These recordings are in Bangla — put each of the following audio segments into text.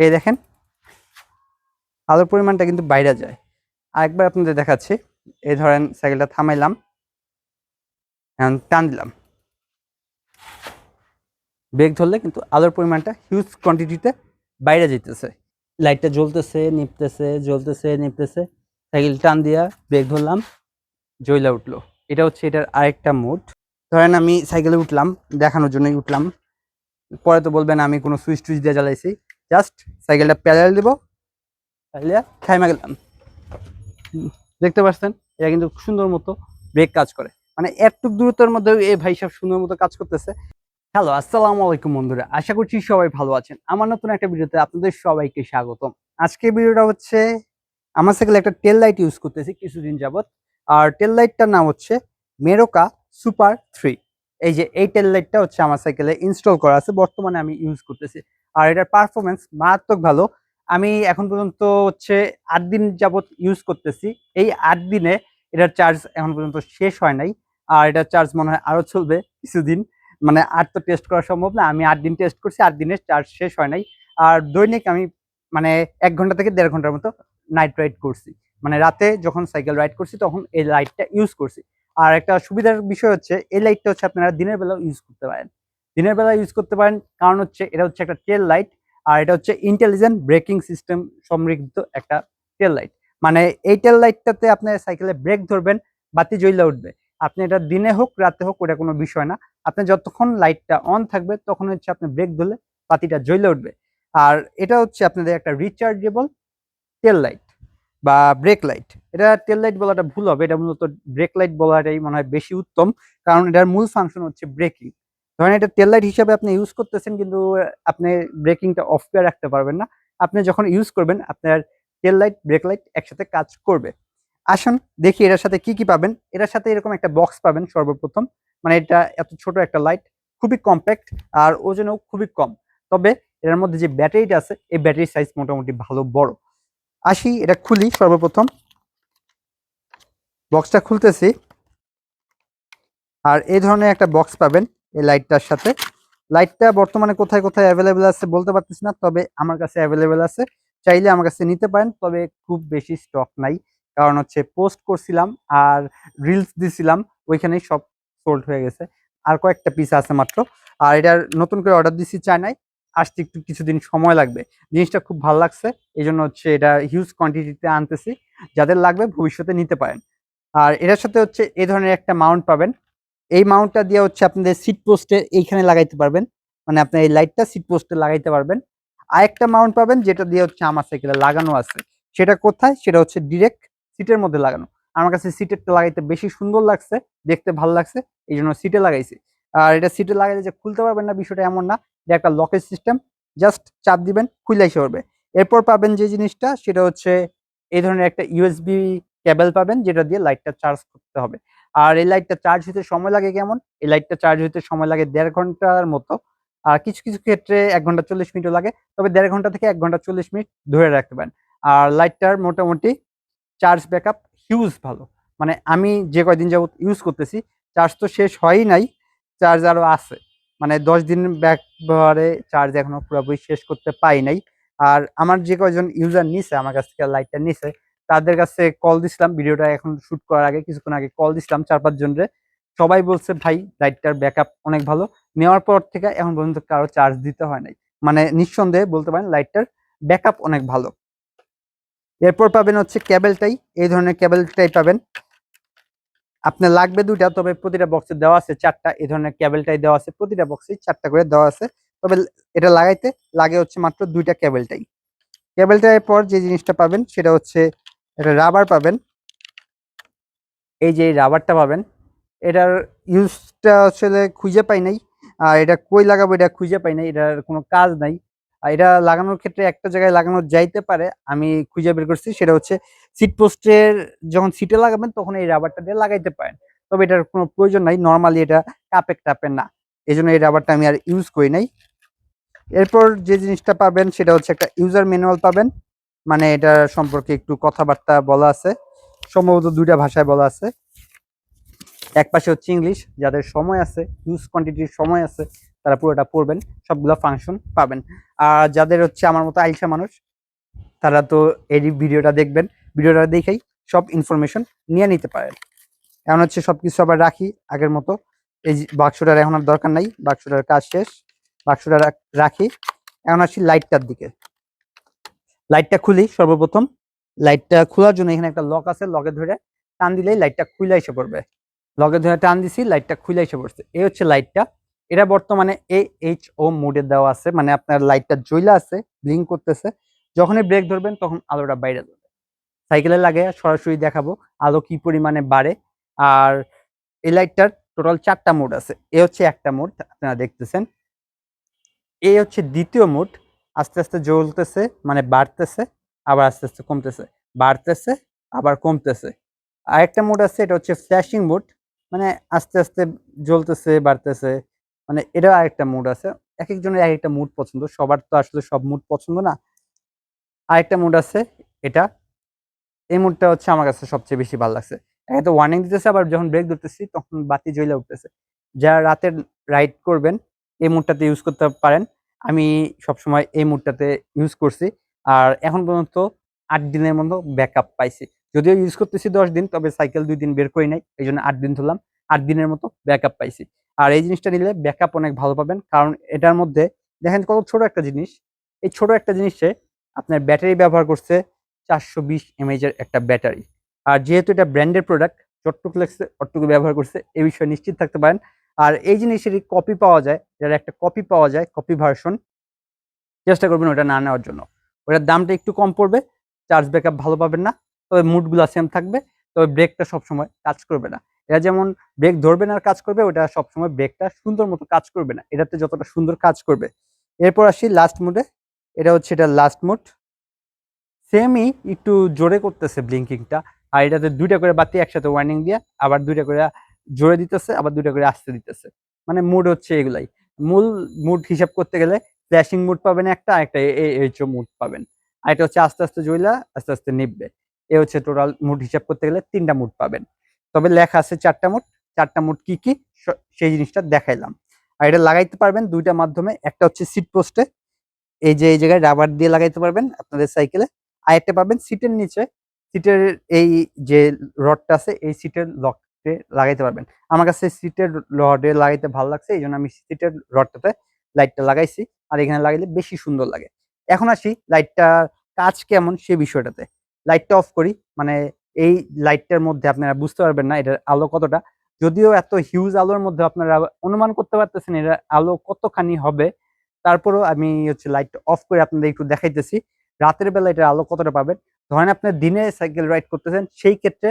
এই দেখেন। আলোর পরিমাণটা কিন্তু বাইরে যায়। আরেকবার আপনাদের দেখাচ্ছি। এই ধরেন সাইকেলটা থামাইলাম। টান দিলাম। ব্রেক ধরলে কিন্তু আলোর পরিমাণটা হিউজ কোয়ান্টিটিতে বাইরে যেতেছে লাইটটা জ্বলতেছে, নিপতেছে জ্বলতেছে, নিপতেছে। সাইকেল টান দিয়া ব্রেক ধরলাম। জ্বলা উঠল। এটা হচ্ছে এটার আরেকটা মোড ধরেন আমি সাইকেলে উঠলাম, দেখানোর জন্যই উঠলাম। পরে তো বলবেন আমি কোনো সুইচ টুইচ দিয়ে জ্বালাইছি। জাস্ট সাইকেলটা প্যাডেল দিব খাইমা গেলাম। দেখতে পাচ্ছেন, এটা কিন্তু সুন্দর মতো ব্রেক কাজ করে। মানে একটুক দূরত্বের মধ্যে এই ভাই সব সুন্দর মতো কাজ করতেছে। হ্যালো, আসসালামু আলাইকুম বন্ধুরা, আশা করছি সবাই ভালো আছেন। আমার নতুন একটা ভিডিওতে আপনাদের সবাইকে স্বাগতম। আজকে ভিডিওটা হচ্ছে, আমার সাইকেলে একটা টেল লাইট ইউজ করতেছি কিছুদিন যাবত আর টেল লাইটটার নাম হচ্ছে মেরোকা সুপার থ্রি এই যে এই টেল লাইটটা হচ্ছে আমার সাইকেলে ইনস্টল করা আছে, বর্তমানে আমি ইউজ করতেছি। আর এটার পারফরমেন্স মারাত্মক ভালো। আমি এখন পর্যন্ত হচ্ছে আট দিন যাবত ইউজ করতেছি। এই আট দিনে এটার চার্জ এখন পর্যন্ত শেষ হয় নাই। আর এটার চার্জ মনে হয় আরও চলবে কিছুদিন। মানে আর তো টেস্ট করা সম্ভব না। আমি আট দিন টেস্ট করছি, আট দিনের চার্জ শেষ হয় নাই। আর দৈনিক আমি মানে এক ঘণ্টা থেকে দেড় ঘণ্টার মতো নাইট রাইড করছি। মানে রাতে যখন সাইকেল রাইড করছি তখন এই লাইটটা ইউজ করছি। আর একটা সুবিধার বিষয় হচ্ছে, এই লাইটটা হচ্ছে আপনারা দিনের বেলাও ইউজ করতে পারেন। দিনের বেলা ইউজ করতে পারেন। কারণ হচ্ছে এটা হচ্ছে একটা টেল লাইট আর এটা হচ্ছে ইন্টেলিজেন্ট ব্রেকিং সিস্টেম সমৃদ্ধ একটা টেল লাইট মানে এই টেল লাইটটাতে আপনার সাইকেলে ব্রেক ধরবেন, বাতি জ্বলে উঠবে। আপনি এটা দিনে হোক, রাতে হোক, ওটা কোনো বিষয় না। আপনি যতক্ষণ লাইটটা অন থাকবে, তখন হচ্ছে আপনি ব্রেক ধরলে বাতিটা জ্বলে উঠবে। আর এটা হচ্ছে আপনাদের একটা রিচার্জেবল টেল লাইট বা ব্রেক লাইট এটা টেল লাইট বলাটা ভুল হবে। এটা মূলত ব্রেক লাইট বলাটাই মনে হয় বেশি উত্তম। কারণ এটার মূল ফাংশন হচ্ছে ব্রেকিং ধরেন এটা তেল লাইট হিসাবে আপনি ইউজ করতেছেন, কিন্তু আপনি ব্রেকিংটা অফ করে রাখতে পারবেন না। আপনি যখন ইউজ করবেন, আপনার টেল লাইট ব্রেক লাইট একসাথে কাজ করবে। আসুন, দেখি এটার সাথে কি কি পাবেন। এটার সাথে এরকম একটা বক্স পাবেন সর্বপ্রথম। মানে এটা এত ছোট একটা লাইট খুবই কম্প্যাক্ট আর ওজনেও খুবই কম। তবে এটার মধ্যে যে ব্যাটারিটা আছে, এই ব্যাটারির সাইজ মোটামুটি ভালো, বড়। আসি, এটা খুলি সর্বপ্রথম। বক্সটা খুলতেছি। আর এই ধরনের একটা বক্স পাবেন। এই লাইটটার সাথে। লাইটটা বর্তমানে কোথায় কোথায় অ্যাভেলেবেল আছে বলতে পারতেছি না, তবে আমার কাছে অ্যাভেলেবেল আছে। চাইলে আমার কাছে নিতে পারেন, তবে খুব বেশি স্টক নাই। কারণ হচ্ছে পোস্ট করছিলাম আর রিলস দিছিলাম, ওইখানেই সব সোল্ড হয়ে গেছে। আর কয়েকটা পিস আছে মাত্র। আর এটার নতুন করে অর্ডার দিছি চায়নায়, আসতে একটু কিছুদিন সময় লাগবে। জিনিসটা খুব ভালো লাগছে এই জন্য হচ্ছে এটা হিউজ কোয়ান্টিটিতে আনতেছি। যাদের লাগবে ভবিষ্যতে নিতে পারেন। আর এটার সাথে হচ্ছে এই ধরনের একটা মাউন্ট পাবেন। এই মাউন্টটা দিয়ে হচ্ছে আপনাদের সিট পোস্টে এইখানে লাগাইতে পারবেন। মানে আপনার এই লাইটটা সিট পোস্টে লাগাইতে পারবেন। আর একটা মাউন্ট পাবেন যেটা দিয়ে হচ্ছে আমার সাইকেলে লাগানো আছে। সেটা কোথায়? সেটা হচ্ছে ডিরেক্ট সিটের মধ্যে লাগানো। আমার কাছে সিটেরটা লাগাইতে বেশি সুন্দর লাগছে, দেখতে ভালো লাগছে এই জন্য সিটে লাগাইছি। আর এটা সিটে লাগাইলে যে খুলতে পারবেন না বিষয়টা এমন না, এটা একটা লকেজ সিস্টেম জাস্ট চাপ দিবেন খুলে এসে পড়বে এরপর পাবেন যে জিনিসটা, সেটা হচ্ছে এই ধরনের একটা ইউএসবি কেবল পাবেন, যেটা দিয়ে লাইটটা চার্জ করতে হবে। আর এই লাইটটা চার্জ হতে সময় লাগে কেমন? এই লাইটটা চার্জ হতে সময় লাগে দেড় ঘণ্টার মতো। আর কিছু কিছু ক্ষেত্রে এক ঘণ্টা চল্লিশ মিনিটও লাগে, তবে দেড় ঘণ্টা থেকে এক ঘণ্টা চল্লিশ মিনিট ধরে রাখতে পারেন। আর লাইটটার মোটামুটি চার্জ ব্যাকআপ হিউজ ভালো। মানে আমি যে কয়দিন যাবত ইউজ করতেছি চার্জ তো শেষ হয়ই নাই চার্জ আরও আছে। মানে দশ দিন ব্যবহারে চার্জ এখনও পুরোপুরি শেষ করতে পাই নাই। আর আমার যে কয়জন ইউজার নিছে, আমার কাছ থেকে লাইটটা নিছে তাদের কাছে কল দিছিলাম ভিডিওটা এখন শুট করার আগে, কিছুক্ষণ আগে কল দিছিলাম চার পাঁচ জনরে। সবাই বলছে, ভাই লাইটটার ব্যাকআপ অনেক ভালো। নেওয়ার পর থেকে এখন পর্যন্ত কারও চার্জ দিতে হয় নাই। মানে নিঃসন্দেহে বলতে পারেন লাইটটার ব্যাকআপ অনেক ভালো। এরপর পাবেন হচ্ছে ক্যাবেলটাই এই ধরনের ক্যাবেলটাই পাবেন। আপনার লাগবে দুইটা, তবে প্রতিটা বক্সে দেওয়া আছে চারটা, এই ধরনের ক্যাবেলটাই দেওয়া আছে। প্রতিটা বক্সে চারটা করে দেওয়া আছে। তবে এটা লাগাইতে লাগে হচ্ছে মাত্র দুইটা ক্যাবেলটাই ক্যাবেলটার পর যে জিনিসটা পাবেন, সেটা হচ্ছে একটা রাবার পাবেন। এই যে রাবারটা পাবেন। এটার ইউজটা আসলে খুঁজে পাই নাই। আর এটা কই লাগাবো এটা খুঁজে পাই নাই, এটার কোনো কাজ নাই। আর এটা লাগানোর ক্ষেত্রে একটা জায়গায় লাগানো যাইতে পারে, আমি খুঁজে বের করছি, সেটা হচ্ছে সিট পোস্টের যখন সিটে লাগাবেন, তখন এই রাবারটা দিয়ে লাগাইতে পারেন। তবে এটার কোনো প্রয়োজন নাই নর্মালি এটা কাপের টাপের না। এই জন্য এই রাবারটা আমি আর ইউজ করি নাই। এরপর যে জিনিসটা পাবেন, সেটা হচ্ছে একটা ইউজার ম্যানুয়াল পাবেন। মানে এটা সম্পর্কে একটু কথাবার্তা বলা আছে। সম্ভবত দুইটা ভাষায় বলা আছে। এক পাশে হচ্ছে ইংলিশ, যাদের সময় আছে ইউজ কোয়ান্টিটির সময় আছে, তারা পুরোটা পড়বেন, সবগুলো ফাংশন পাবেন। আর যাদের হচ্ছে আমার মতো আইসা মানুষ, তারা তো এই ভিডিওটা দেখবেন। ভিডিওটা দেখেই সব ইনফরমেশন নিয়ে নিতে পারেন। এখন হচ্ছে সবকিছু আবার রাখি আগের মতো। এই বাক্সটার এখন আর দরকার নাই, বাক্সটার কাজ শেষ। বাক্সটা রাখি। এখন আসি লাইটটার দিকে। লাইটটা খুলি সর্বপ্রথম। লাইটটা খোলার জন্য এখানে একটা লক আছে লকে ধরে টান দিলেই লাইটটা খুলে এসে পড়বে। লকে ধরে টান দিছি লাইটটা খুলে এসে পড়ছে। এই হচ্ছে লাইটটা এটা বর্তমানে এ এইচ ও মোডে দেওয়া আছে মানে আপনার লাইটটা জ্বলা আছে ব্লিঙ্ক করতেছে। যখনই ব্রেক ধরবেন, তখন আলোটা বাইরে যাবে সাইকেলে লাগে, সরাসরি দেখাবো আলো কি পরিমাণে বাড়ে। আর এই লাইটটার টোটাল চারটা মোড আছে। এ হচ্ছে একটা মোড আপনারা দেখতেছেন। এ হচ্ছে দ্বিতীয় মোড আস্তে আস্তে জ্বলতেছে মানে বাড়তেছে, আবার আস্তে আস্তে কমতেছে, বাড়তেছে, আবার কমতেছে। আরেকটা মোড আছে, এটা হচ্ছে ফ্ল্যাশিং মোড মানে আস্তে আস্তে জ্বলতেছে, বাড়তেছে মানে এটা আরেকটা মুড আছে। এক একজনের এক একটা মুড পছন্দ, সবার তো আসলে সব মুড পছন্দ না। আরেকটা মুড আছে, এটা। এই মুডটা হচ্ছে আমার কাছে সবচেয়ে বেশি ভালো লাগছে। একে তো ওয়ার্নিং দিতেছে, আবার যখন ব্রেক ধরতেছি, তখন বাতি জ্বলে উঠতেছে। যারা রাতের রাইড করবেন, এই মুডটাতে ইউজ করতে পারেন। আমি সবসময় এই মুডটাতে ইউজ করছি। আর এখন পর্যন্ত আট দিনের মতো ব্যাকআপ পাইছি। যদিও ইউজ করতেছি দশ দিন, তবে সাইকেল দুই দিন বের করি নাই, এই জন্য আট দিন ধরলাম। আট দিনের মতো ব্যাকআপ পাইছি। আর এই জিনিসটা নিলে ব্যাকআপ অনেক ভালো পাবেন, কারণ এটার মধ্যে দেখেন কত ছোট একটা জিনিস। এই ছোট একটা জিনিসে আপনার ব্যাটারি ব্যবহার করছে চারশো বিশ এমএইচ এর একটা ব্যাটারি আর যেহেতু এটা ব্র্যান্ডের প্রোডাক্ট যতটুকু লাগছে অতটুকু ব্যবহার করছে, এই বিষয়ে নিশ্চিত থাকতে পারেন। আর এই জিনিসেরই কপি পাওয়া যায়, যার একটা কপি পাওয়া যায় কপি ভার্সন চেষ্টা করবেন ওটা না নেওয়ার জন্য। ওটার দামটা একটু কম পড়বে চার্জ ব্যাকআপ ভালো পাবেন না, তবে মুডগুলো সেম থাকবে, তবে ব্রেকটা সবসময় কাজ করবে না। এটা যেমন ব্রেক ধরবে না আর কাজ করবে, ওটা সবসময় ব্রেকটা সুন্দর মতো কাজ করবে না, এটাতে যতটা সুন্দর কাজ করবে। এরপর আসি লাস্ট মোডে এটা হচ্ছে এটা লাস্ট মোড সেমই একটু জোরে করতেছে ব্লিঙ্কিংটা আর এটাতে দুইটা করে বাতি একসাথে ওয়ার্নিং দিয়ে, আবার দুইটা করে জোরে দিতেছে, আবার দুইটা করে আসতে দিতেছে। মানে মুড হচ্ছে এগুলাই। মূল মুড হিসাব করতে গেলে ফ্ল্যাশিং মুড পাবেন একটা, আর একটা এইচও মুড পাবেন। আর এটা হচ্ছে আস্তে আস্তে জ্বলা আস্তে আস্তে নিববে। এ হচ্ছে টোটাল মুড হিসাব করতে গেলে তিনটা মুড পাবেন। তবে লেখা আছে চারটা মুড চারটা মুড কি কি? সেই জিনিসটা দেখাইলাম। আর এটা লাগাইতে পারবেন দুইটা মাধ্যমে। একটা হচ্ছে সিট পোস্টে এই যে, এই জায়গায় রাবার দিয়ে লাগাইতে পারবেন আপনাদের সাইকেলে আর একটা পাবেন সিটের নিচে। সিটের এই যে রডটা আছে, এই সিটের লকটে লাগাইতে পারবেন। আমার কাছে সিটের রডে লাগাইতে ভালো লাগছে এই জন্য আমি সিটের রডটাতে লাইটটা লাগাইছি, আর এখানে লাগাইলে বেশি সুন্দর লাগে। এখন আসি লাইটটার কাজ কেমন সে বিষয়টাতে। লাইটটা অফ করি মানে এই লাইটটার মধ্যে আপনারা বুঝতে পারবেন না এটার আলো কতটা। যদিও এত হিউজ আলোর মধ্যে আপনারা অনুমান করতে পারতেছেন এটার আলো কতখানি হবে। তারপরেও আমি হচ্ছে লাইটটা অফ করে আপনাদের একটু দেখাইতেছি, রাতের বেলা এটার আলো কতটা পাবেন। ধরেন আপনার দিনে সাইকেল রাইড করতেছেন, সেই ক্ষেত্রে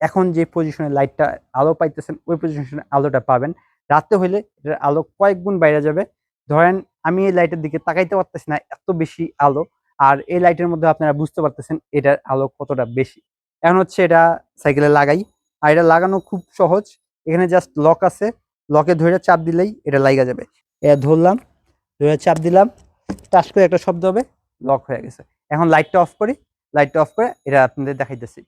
এখন যে পজিশনে লাইটটা আলো পাইতেছেন, ওই পজিশনে আলোটা পাবেন। রাতে হইলে এটার আলো কয়েক গুণ বাইরে যাবে। ধরেন, আমি এই লাইটের দিকে তাকাইতে পারতেছি না, এত বেশি আলো। আর এই লাইটের মধ্যে আপনারা বুঝতে পারতেছেন এটার আলো কতটা বেশি। এখন হচ্ছে এটা সাইকেলে লাগাই। আর এটা লাগানো খুব সহজ। এখানে জাস্ট লক আছে। লকে ধরে চাপ দিলেই এটা লাগা যাবে। এটা ধরলাম ধরে চাপ দিলাম। টাচ করে একটা শব্দ হবে লক হয়ে গেছে। এখন লাইটটা অফ করি। লাইটটা অফ করে এটা আপনাদের দেখাইতেছি।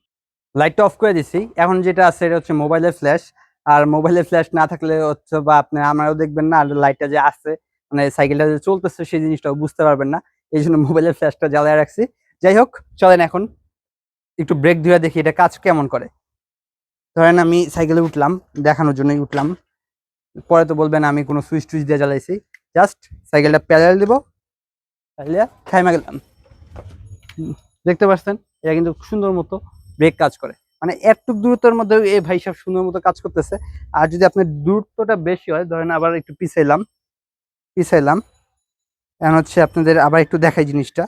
লাইটটা অফ করে দিছি। এখন যেটা আছে, এটা হচ্ছে মোবাইলের ফ্ল্যাশ আর মোবাইলের ফ্ল্যাশ না থাকলে হচ্ছে বা আপনি আমারও দেখবেন না, আর লাইটটা যে আছে মানে সাইকেলটা যে চলতেছে, সেই জিনিসটাও বুঝতে পারবেন না। এই জন্য মোবাইলের ফ্ল্যাশটা জ্বালায় রাখছি। যাই হোক, চলেন এখন। একটু ব্রেক দিয়ে দেখি এটা কাজ কেমন করে। ধরেন আমি সাইকেলে উঠলাম, দেখানোর জন্যই উঠলাম। পরে তো বলবেন আমি কোনো সুইচ টুইচ দিয়ে জ্বালাইছি। জাস্ট সাইকেলটা প্যাডেল দিব। খাইমা গেলাম। দেখতে পাচ্ছেন? এটা কিন্তু সুন্দর মতো ব্রেক কাজ করে। মানে একটু দূরত্বের মধ্যে এই ভাই সব সুন্দর মতো কাজ করতেছে। আর যদি আপনার দূরত্বটা বেশি হয়, ধরেন আবার একটু পিছাইলাম পিছাইলাম, এখন হচ্ছে আপনাদের আবার একটু দেখাই জিনিসটা।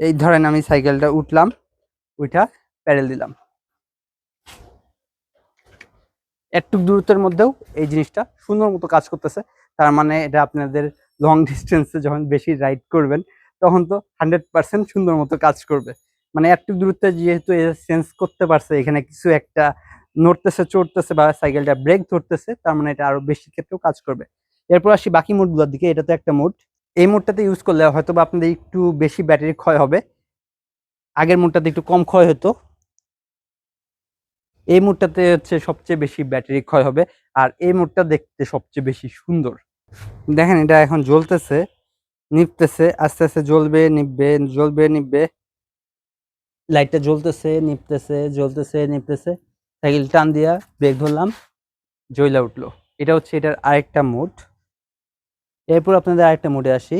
এই ধরেন আমি সাইকেলটা উঠলাম, উঠা প্যারেল দিলাম। একটু দূরত্বের মধ্যেও এই জিনিসটা সুন্দর মতো কাজ করতেছে। তার মানে এটা আপনাদের লং ডিস্টেন্সে যখন বেশি রাইড করবেন, তখন তো হান্ড্রেড পার্সেন্ট সুন্দর মতো কাজ করবে। মানে একটু দূরত্বে যেহেতু সেন্স করতে পারছে, এখানে কিছু একটা নড়তেছে, চড়তেছে বা সাইকেলটা ব্রেক ধরতেছে, তার মানে এটা আরও বেশি ক্ষেত্রেও কাজ করবে। এরপর আসি বাকি মোডগুলোর দিকে, এটা তো একটা মোড। এই মোডটাতে ইউজ করলে হয়তো বা আপনাদের একটু বেশি ব্যাটারি ক্ষয় হবে। আগের মোডটাতে একটু কম ক্ষয় হতো। এই মোডটাতে হচ্ছে সবচেয়ে বেশি ব্যাটারি ক্ষয় হবে, আর এই মোডটা দেখতে সবচেয়ে বেশি সুন্দর। দেখেন এটা এখন জ্বলতেছে নিপতেছে আস্তে আস্তে জ্বলবে নিববে জ্বলবে নিববে লাইটটা জ্বলতেছে, নিপতেছে জ্বলতেছে, নিপতেছে। সাইকেল টান দিয়া ব্রেক ধরলাম জ্বলা উঠল। এটা হচ্ছে এটার আরেকটা মুড। এরপর আপনাদের আরেকটা মুডে আসি।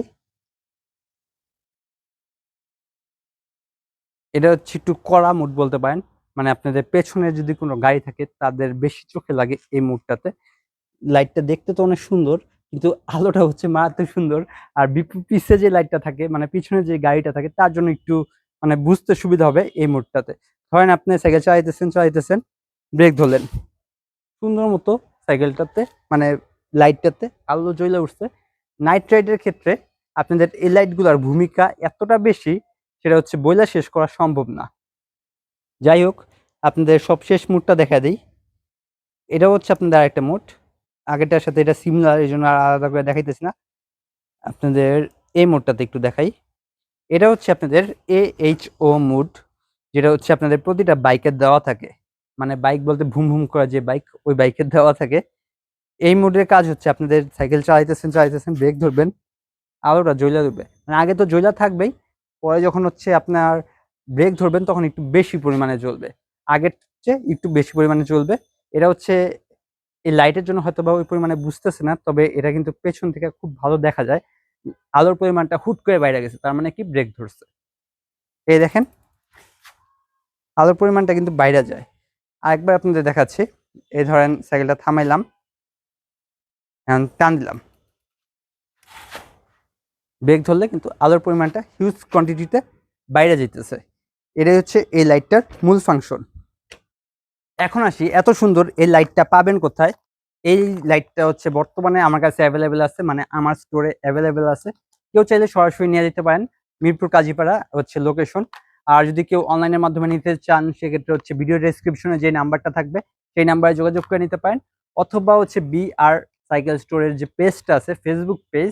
এটা হচ্ছে একটু কড়া মুড বলতে পারেন। মানে আপনাদের পেছনে যদি কোনো গাড়ি থাকে, তাদের বেশি চোখে লাগে এই মুডটাতে। লাইটটা দেখতে তো অনেক সুন্দর, কিন্তু আলোটা হচ্ছে মারাত্মক সুন্দর। আর পিছে যে লাইটটা থাকে মানে পিছনে যে গাড়িটা থাকে, তার জন্য একটু মানে বুঝতে সুবিধা হবে এই মোডটাতে। ধরেন আপনি সাইকেল চালাইতেছেন চালাইতেছেন ব্রেক ধরলেন। সুন্দর মতো সাইকেলটাতে মানে লাইটটাতে আলো জ্বলে উঠছে। নাইট রাইডের ক্ষেত্রে আপনাদের এই লাইটগুলোর ভূমিকা এতটা বেশি, সেটা হচ্ছে বইলা শেষ করা সম্ভব না। যাই হোক, আপনাদের সব শেষ মুডটা দেখা দিই। এটা হচ্ছে আপনাদের আরেকটা মুড। আগেরটার সাথে এটা সিমিলার এই জন্য আর আলাদা করে দেখাইতেছি না। আপনাদের এই মোডটাতে একটু দেখাই। এটা হচ্ছে আপনাদের এ এইচ ও মুড যেটা হচ্ছে আপনাদের প্রতিটা বাইকের দেওয়া থাকে। মানে বাইক বলতে ভুম ভুম করা যে বাইক ওই বাইকের দেওয়া থাকে। এই মোডের কাজ হচ্ছে আপনাদের সাইকেল চালাইতেছেন চালাইতেছেন ব্রেক ধরবেন, আলোটা জ্বলা দেবে মানে আগে তো জ্বলা থাকবেই, পরে যখন হচ্ছে আপনার ব্রেক ধরবেন, তখন একটু বেশি পরিমাণে জ্বলবে। আগের চেয়ে একটু বেশি পরিমাণে জ্বলবে। এটা হচ্ছে, এই লাইটের জন্য হয়তো বা ওই পরিমাণে বুঝতেছে না, তবে এটা কিন্তু পেছন থেকে খুব ভালো দেখা যায়। আলোর পরিমাণটা হুট করে বাইরে গেছে, তার মানে কি? ব্রেক ধরছে। এই দেখেন, আলোর পরিমাণটা কিন্তু বাইরে যায়। আরেকবার আপনাদের দেখাচ্ছি। এই ধরেন সাইকেলটা থামাইলাম টান দিলাম। ব্রেক ধরলে কিন্তু আলোর পরিমাণটা হিউজ কোয়ান্টিটিতে বাইরে যেতেছে এটাই হচ্ছে এই লাইটটার মূল ফাংশন এখন আসি, এত সুন্দর এই লাইটটা পাবেন কোথায়? এই লাইটটা হচ্ছে বর্তমানে আমার কাছে অ্যাভেলেবেল আছে মানে আমার স্টোরে অ্যাভেলেবেল আছে। কেউ চাইলে সরাসরি নিয়ে যেতে পারেন। মিরপুর কাজীপাড়া হচ্ছে লোকেশন আর যদি কেউ অনলাইনের মাধ্যমে নিতে চান, সেক্ষেত্রে হচ্ছে ভিডিও ডেসক্রিপশনে যে নাম্বারটা থাকবে, সেই নাম্বারে যোগাযোগ করে নিতে পারেন। অথবা হচ্ছে বি আর সাইকেল স্টোরের যে পেজটা আছে ফেসবুক পেজ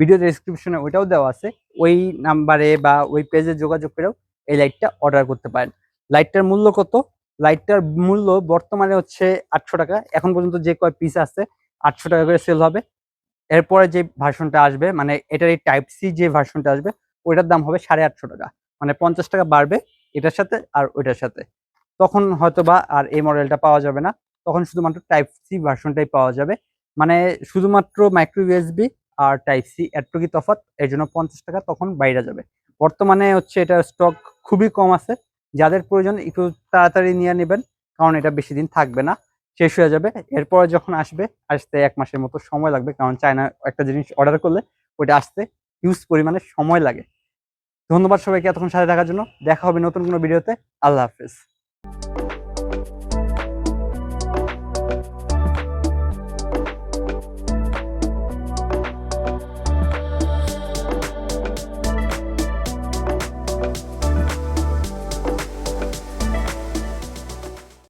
ভিডিও ডেসক্রিপশনে ওইটাও দেওয়া আছে। ওই নাম্বারে বা ওই পেজে যোগাযোগ করেও এই লাইটটা অর্ডার করতে পারেন। লাইটটার মূল্য কত? লাইটটার মূল্য বর্তমানে হচ্ছে আটশো টাকা। এখন পর্যন্ত যে কয় পিস আছে, আটশো টাকা করে সেল হবে। এরপরে যে ভার্সনটা আসবে মানে এটার এই টাইপ সি যে ভার্সনটা আসবে, ওইটার দাম হবে সাড়ে আটশো টাকা। মানে পঞ্চাশ টাকা বাড়বে এটার সাথে আর ওইটার সাথে। তখন হয়তো বা আর এই মডেলটা পাওয়া যাবে না। তখন শুধুমাত্র টাইপ সি ভার্সনটাই পাওয়া যাবে। মানে শুধুমাত্র মাইক্রো ইউএসবি আর টাইপ সি এতটুকু তফাৎ? এর জন্য পঞ্চাশ টাকা তখন বাইরে যাবে। বর্তমানে হচ্ছে এটার স্টক খুবই কম আছে। যাদের প্রয়োজন একটু তাড়াতাড়ি নিয়ে নেবেন, কারণ এটা বেশি দিন থাকবে না, শেষ হয়ে যাবে। এরপরে যখন আসবে, আসতে এক মাসের মতো সময় লাগবে, কারণ চায়না একটা জিনিস অর্ডার করলে ওইটা আসতে ইউজ পরিমাণে সময় লাগে। ধন্যবাদ সবাইকে এতক্ষণ সাথে থাকার জন্য। দেখা হবে নতুন কোনো ভিডিওতে আল্লাহ হাফেজ।